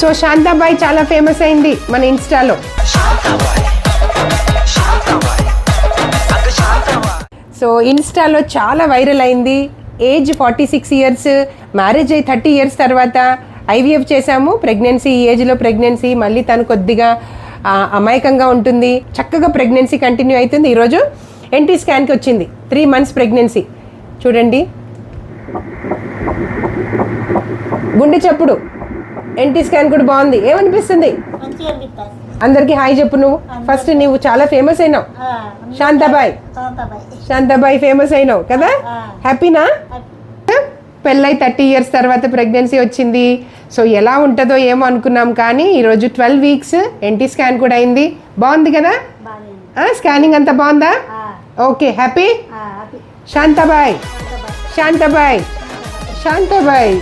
So Shantabai చాలా famous అయింది మన ఇన్స్టాలో. సో ఇన్స్టాలో చాలా వైరల్ అయింది. Age forty six years marriage అయ్యి థర్టీ ఇయర్స్ తర్వాత ఐవీఎఫ్ చేశాము. ప్రెగ్నెన్సీ ఈ ఏజ్లో ప్రెగ్నెన్సీ మళ్ళీ తను కొద్దిగా అమాయకంగా ఉంటుంది. చక్కగా ప్రెగ్నెన్సీ కంటిన్యూ అవుతుంది. ఈరోజు ఎన్టీ స్కాన్కి వచ్చింది. Three months pregnancy. చూడండి. గుండె చప్పుడు. ఎన్టీ స్కాన్ కూడా బాగుంది. ఏమనిపిస్తుంది? అందరికీ హాయ్ చెప్పు నువ్వు. ఫస్ట్ నువ్వు చాలా ఫేమస్ అయినావు. శాంతాబాయ్. శాంతాబాయ్. ఫేమస్ అయినావు కదా. హ్యాపీనా పెళ్ళై థర్టీ ఇయర్స్ తర్వాత ప్రెగ్నెన్సీ వచ్చింది. సో ఎలా ఉంటుందో ఏమో అనుకున్నాం కానీ ఈరోజు ట్వెల్వ్ వీక్స్ ఎన్టీ స్కాన్ కూడా అయింది. బాగుంది కదా? స్కానింగ్ అంతా బాగుందా? Okay happy Shantabai. Shantabai. Shantabai.